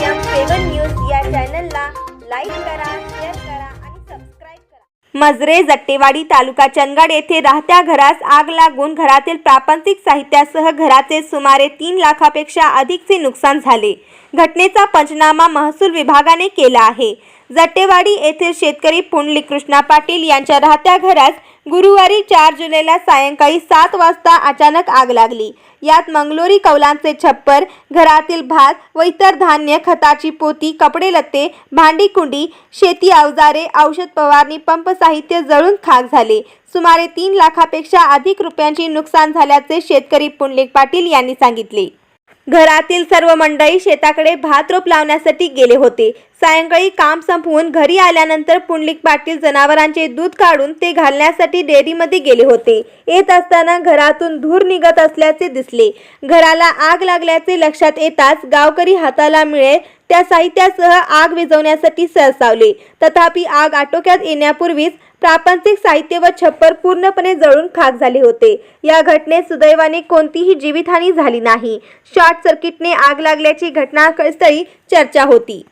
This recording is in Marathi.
चॅनलला लाईक करा शेअर करा आणि सबस्क्राईब करा. मजरे जट्टेवाडी तालुका चंदगड येथे राहत्या घरास आग लागून घरातील प्रापंचिक साहित्यासह घराचे सुमारे तीन लाखापेक्षा अधिकचे नुकसान झाले. घटनेचा पंचनामा महसूल विभागाने केला आहे. जट्टेवाडी येथील शेतकरी पुंडली कृष्णा पाटील यांच्या राहत्या घरात गुरुवारी चार जुलैला सायंकाळी सात वाजता अचानक आग लागली. यात मंगलोरी कौलांचे छप्पर घरातील भात व इतर धान्य खताची पोती कपडे लत्ते भांडी कुंडी शेती अवजारे औषध फवारणी पंप साहित्य जळून खाक झाले. सुमारे तीन लाखापेक्षा अधिक रुपयांची नुकसान झाल्याचे शेतकरी पुंडलिक पाटील यांनी सांगितले. घरातील सर्व मंडळी शेताकडे भात रोप लावण्यासाठी गेले होते. सायंकाळी काम संपवून घरी आल्यानंतर पुंडलिक पाटील जनावरांचे दूध काढून ते घालण्यासाठी डेअरीमध्ये गेले होते. येत असताना घरातून धूर निघत असल्याचे दिसले. घराला आग लागल्याचे लक्षात येताच गावकरी हाताला मिळेल त्या साहित्यासह आग विझवण्यासाठी सरसावले. तथापि आग आटोक्यात येण्यापूर्वीच प्रापंचिक साहित्य व छप्पर पूर्णपणे जळून खाक झाले होते. या घटनेत सुदैवाने कोणतीही जीवितहानी झाली नाही. शॉर्ट सर्किटने आग लागल्याची घटनास्थळी चर्चा होती.